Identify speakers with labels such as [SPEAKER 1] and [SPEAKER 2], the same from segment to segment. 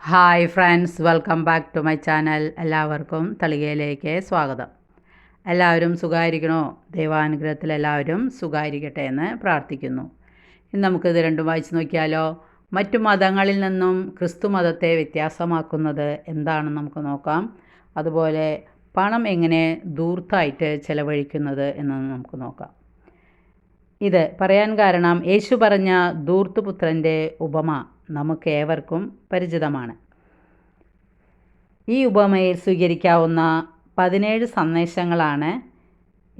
[SPEAKER 1] Hi friends welcome back to my channel. എല്ലാവർക്കും തളികയിലേക്ക് സ്വാഗതം. എല്ലാവരും സുഖമായിരിക്കണോ ദൈവാനുഗ്രഹത്തിൽ എല്ലാവരും സുഖമായിരിക്കട്ടെ എന്ന് പ്രാർത്ഥിക്കുന്നു. ഇന്ന് നമുക്കിത് രണ്ടും വായിച്ചു നോക്കിയാലോ? മറ്റു മതങ്ങളിൽ നിന്നും ക്രിസ്തു മതത്തെ വ്യത്യാസമാക്കുന്നത് എന്താണെന്ന് നമുക്ക് നോക്കാം. അതുപോലെ പണം എങ്ങനെ ദൂർത്തായിട്ട് ചെലവഴിക്കുന്നത് എന്ന് നമുക്ക് നോക്കാം. ഇത് പറയാൻ കാരണം യേശു പറഞ്ഞ ദൂർത്തുപുത്രന്റെ ഉപമ നമുക്ക് ഏവർക്കും പരിചിതമാണ്. ഈ ഉപമയിൽ സ്വീകരിക്കാവുന്ന പതിനേഴ് സന്ദേശങ്ങളാണ്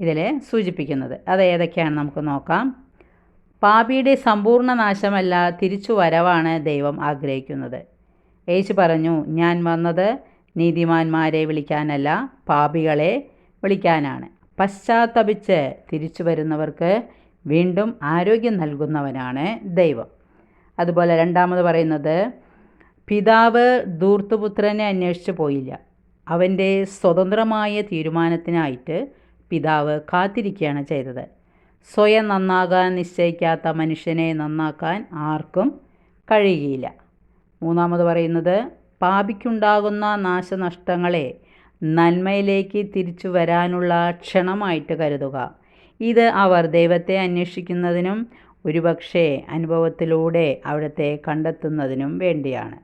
[SPEAKER 1] ഇതിൽ സൂചിപ്പിക്കുന്നത്. അത് ഏതൊക്കെയാണ് നമുക്ക് നോക്കാം. പാപിയുടെ സമ്പൂർണ നാശമല്ല തിരിച്ചു വരവാണ് ദൈവം ആഗ്രഹിക്കുന്നത്. യേശു പറഞ്ഞു ഞാൻ വന്നത് നീതിമാന്മാരെ വിളിക്കാനല്ല പാപികളെ വിളിക്കാനാണ്. പശ്ചാത്തപിച്ച് തിരിച്ചു വരുന്നവർക്ക് വീണ്ടും ആരോഗ്യം നൽകുന്നവനാണ് ദൈവം. അതുപോലെ രണ്ടാമത് പറയുന്നത് പിതാവ് ധൂർത്തുപുത്രനെ അന്വേഷിച്ച് പോയില്ല. അവന്റെ സ്വതന്ത്രമായ തീരുമാനത്തിനായിട്ട് പിതാവ് കാത്തിരിക്കുകയാണ് ചെയ്തത്. സ്വയം നന്നാകാൻ നിശ്ചയിക്കാത്ത മനുഷ്യനെ നന്നാക്കാൻ ആർക്കും കഴിയുകയില്ല. മൂന്നാമത് പറയുന്നത് പാപിക്കുണ്ടാകുന്ന നാശനഷ്ടങ്ങളെ നന്മയിലേക്ക് തിരിച്ചു വരാനുള്ള ക്ഷണമായിട്ട് കരുതുക. ഇത് അവർ ദൈവത്തെ അന്വേഷിക്കുന്നതിനും ഒരുപക്ഷെ അനുഭവത്തിലൂടെ അവിടത്തെ കണ്ടെത്തുന്നതിനും വേണ്ടിയാണ്.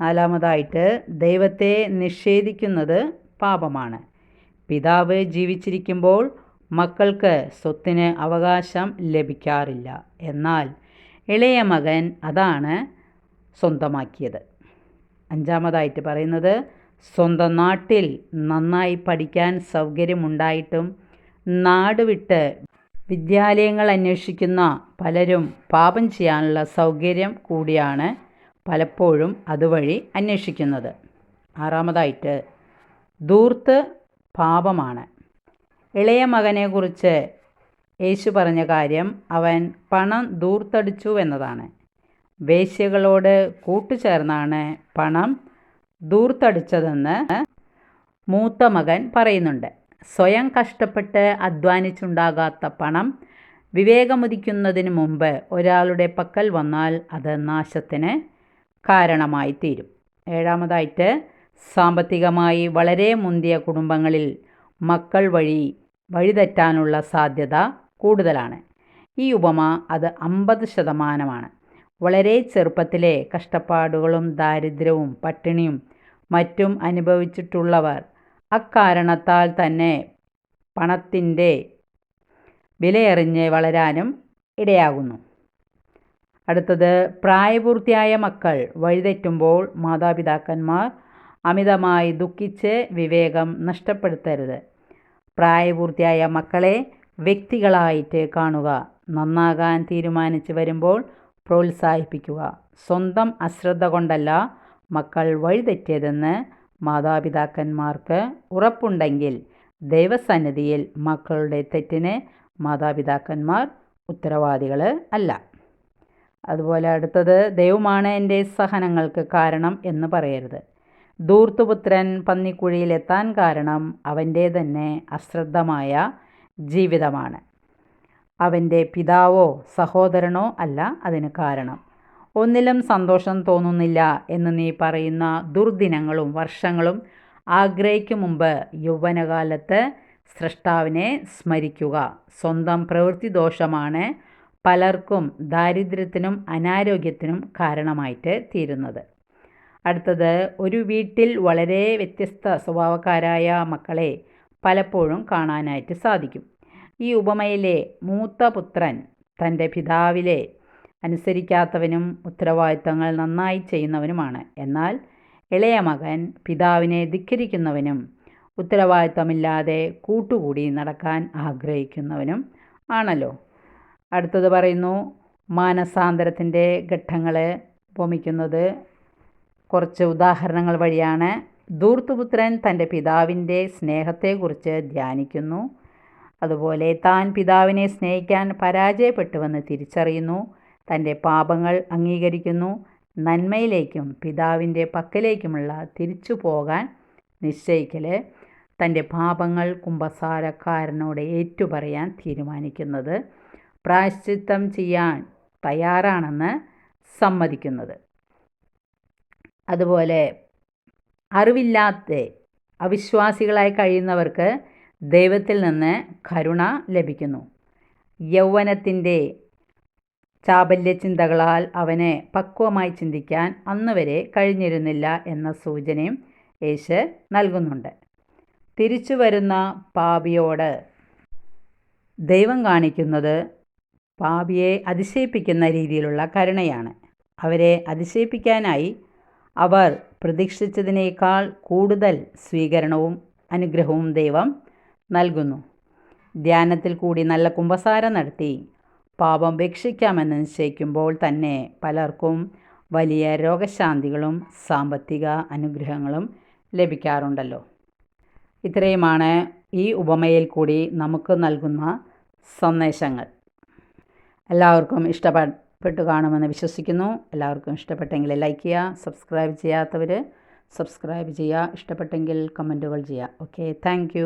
[SPEAKER 1] നാലാമതായിട്ട് ദൈവത്തെ നിഷേധിക്കുന്നത് പാപമാണ്. പിതാവ് ജീവിച്ചിരിക്കുമ്പോൾ മക്കൾക്ക് സ്വത്തിന് അവകാശം ലഭിക്കാറില്ല. എന്നാൽ ഇളയ മകൻ അതാണ് സ്വന്തമാക്കിയത്. അഞ്ചാമതായിട്ട് പറയുന്നത് സ്വന്തം നാട്ടിൽ നന്നായി പഠിക്കാൻ സൗകര്യമുണ്ടായിട്ടും നാട് വിട്ട് വിദ്യാലയങ്ങൾ അന്വേഷിക്കുന്ന പലരും പാപം ചെയ്യാനുള്ള സൗകര്യം കൂടിയാണ് പലപ്പോഴും അതുവഴി അന്വേഷിക്കുന്നത്. ആറാമതായിട്ട് ദൂർത്ത് പാപമാണ്. ഇളയ മകനെക്കുറിച്ച് യേശു പറഞ്ഞ കാര്യം അവൻ പണം ദൂർത്തടിച്ചു എന്നതാണ്. വേശ്യകളോട് കൂട്ടുചേർന്നാണ് പണം ദൂർത്തടിച്ചതെന്ന് മൂത്ത മകൻ പറയുന്നുണ്ട്. സ്വയം കഷ്ടപ്പെട്ട് അധ്വാനിച്ചുണ്ടാകാത്ത പണം വിവേകമുദിക്കുന്നതിന് മുമ്പ് ഒരാളുടെ പക്കൽ വന്നാൽ അത് നാശത്തിന് കാരണമായി തീരും ഏഴാമതായിട്ട് സാമ്പത്തികമായി വളരെ മുന്തിയ കുടുംബങ്ങളിൽ മക്കൾ വഴി വഴിതെറ്റാനുള്ള സാധ്യത കൂടുതലാണ്. ഈ ഉപമ അത് അമ്പത് ശതമാനമാണ്. വളരെ ചെറുപ്പത്തിലെ കഷ്ടപ്പാടുകളും ദാരിദ്ര്യവും പട്ടിണിയും മറ്റും അനുഭവിച്ചിട്ടുള്ളവർ അക്കാരണത്താൽ തന്നെ പണത്തിന്റെ വിലയെറിഞ്ഞ് വളരാനും ഇടയാകുന്നു. അടുത്തത് പ്രായപൂർത്തിയായ മക്കൾ വഴിതെറ്റുമ്പോൾ മാതാപിതാക്കന്മാർ അമിതമായി ദുഃഖിച്ച് വിവേകം നഷ്ടപ്പെടുത്തരുത്. പ്രായപൂർത്തിയായ മക്കളെ വ്യക്തികളായിട്ട് കാണുക നന്നാകാൻ തീരുമാനിച്ച് വരുമ്പോൾ പ്രോത്സാഹിപ്പിക്കുക. സ്വന്തം അശ്രദ്ധ കൊണ്ടല്ല മക്കൾ വഴിതെറ്റിയതെന്ന് മാതാപിതാക്കന്മാർക്ക് ഉറപ്പുണ്ടെങ്കിൽ ദൈവസന്നിധിയിൽ മക്കളുടെ തെറ്റിന് മാതാപിതാക്കന്മാർ ഉത്തരവാദികൾ അല്ല. അതുപോലെ അടുത്തത് ദൈവമാണ് എന്റെ സഹനങ്ങൾക്ക് കാരണം എന്ന് പറയരുത്. ദൂർത്തുപുത്രൻ പന്നിക്കുഴിയിലെത്താൻ കാരണം അവന്റെ തന്നെ അശ്രദ്ധമായ ജീവിതമാണ്. അവന്റെ പിതാവോ സഹോദരനോ അല്ല അതിന് കാരണം. ഒന്നിലും സന്തോഷം തോന്നുന്നില്ല എന്ന് നീ പറയുന്ന ദുർദിനങ്ങളും വർഷങ്ങളും ആഗ്രഹിക്കും മുമ്പ് യൗവനകാലത്ത് സൃഷ്ടാവിനെ സ്മരിക്കുക. സ്വന്തം പ്രവൃത്തി ദോഷമാണ് പലർക്കും ദാരിദ്ര്യത്തിനും അനാരോഗ്യത്തിനും കാരണമായിട്ട് തീരുന്നത്. അടുത്തത് ഒരു വീട്ടിൽ വളരെ വ്യത്യസ്ത സ്വഭാവക്കാരായ മക്കളെ പലപ്പോഴും കാണാനായിട്ട് സാധിക്കും. ഈ ഉപമയിലെ മൂത്ത പുത്രൻ തന്റെ പിതാവിലെ അനുസരിക്കാത്തവനും ഉത്തരവാദിത്തങ്ങൾ നന്നായി ചെയ്യുന്നവനുമാണ്. എന്നാൽ ഇളയ മകൻ പിതാവിനെ ധിക്കരിക്കുന്നവനും ഉത്തരവാദിത്തമില്ലാതെ കൂട്ടുകൂടി നടക്കാൻ ആഗ്രഹിക്കുന്നവനും ആണല്ലോ. അടുത്തത് പറയുന്നു മാനസാന്തരത്തിന്റെ ഘട്ടങ്ങൾ ഉപമിക്കുന്നത് കുറച്ച് ഉദാഹരണങ്ങൾ വഴിയാണ്. ധൂർത്തുപുത്രൻ തന്റെ പിതാവിന്റെ സ്നേഹത്തെക്കുറിച്ച് ധ്യാനിക്കുന്നു. അതുപോലെ താൻ പിതാവിനെ സ്നേഹിക്കാൻ പരാജയപ്പെട്ടുവെന്ന് തിരിച്ചറിയുന്നു. തന്റെ പാപങ്ങൾ അംഗീകരിക്കുന്നു. നന്മയിലേക്കും പിതാവിന്റെ പക്കലേക്കുമുള്ള തിരിച്ചു പോകാൻ നിശ്ചയിക്കൽ തന്റെ പാപങ്ങൾ കുംഭസാരക്കാരനോട് ഏറ്റുപറയാൻ തീരുമാനിക്കുന്നത് പ്രായശ്ചിത്തം ചെയ്യാൻ തയ്യാറാണെന്ന് സമ്മതിക്കുന്നത്. അതുപോലെ അറിവില്ലാത്ത അവിശ്വാസികളായി കഴിയുന്നവർക്ക് ദൈവത്തിൽ നിന്ന് കരുണ ലഭിക്കുന്നു. യൗവനത്തിന്റെ ചാബല്യ ചിന്തകളാൽ അവനെ പക്വമായി ചിന്തിക്കാൻ അന്നുവരെ കഴിഞ്ഞിരുന്നില്ല എന്ന സൂചനയും യേശു നൽകുന്നുണ്ട്. തിരിച്ചു വരുന്ന പാപിയോട് ദൈവം കാണിക്കുന്നത് പാപിയെ അതിശയിപ്പിക്കുന്ന രീതിയിലുള്ള കരുണയാണ്. അവരെ അതിശയിപ്പിക്കാനായി അവർ പ്രതീക്ഷിച്ചതിനേക്കാൾ കൂടുതൽ സ്വീകരണവും അനുഗ്രഹവും ദൈവം നൽകുന്നു. ധ്യാനത്തിൽ കൂടി നല്ല കുമ്പസാരം നടത്തി പാപം ഭക്ഷിക്കാമെന്ന് നിശ്ചയിക്കുമ്പോൾ തന്നെ പലർക്കും വലിയ രോഗശാന്തികളും സാമ്പത്തിക അനുഗ്രഹങ്ങളും ലഭിക്കാറുണ്ടല്ലോ. ഇത്രയുമാണ് ഈ ഉപമയിൽ കൂടി നമുക്ക് നൽകുന്ന സന്ദേശങ്ങൾ. എല്ലാവർക്കും ഇഷ്ടപ്പെട്ടു കാണുമെന്ന് വിശ്വസിക്കുന്നു. എല്ലാവർക്കും ഇഷ്ടപ്പെട്ടെങ്കിൽ ലൈക്ക് ചെയ്യുക സബ്സ്ക്രൈബ് ചെയ്യാത്തവർ സബ്സ്ക്രൈബ് ചെയ്യുക ഇഷ്ടപ്പെട്ടെങ്കിൽ കമന്റുകൾ ചെയ്യുക. Okay thank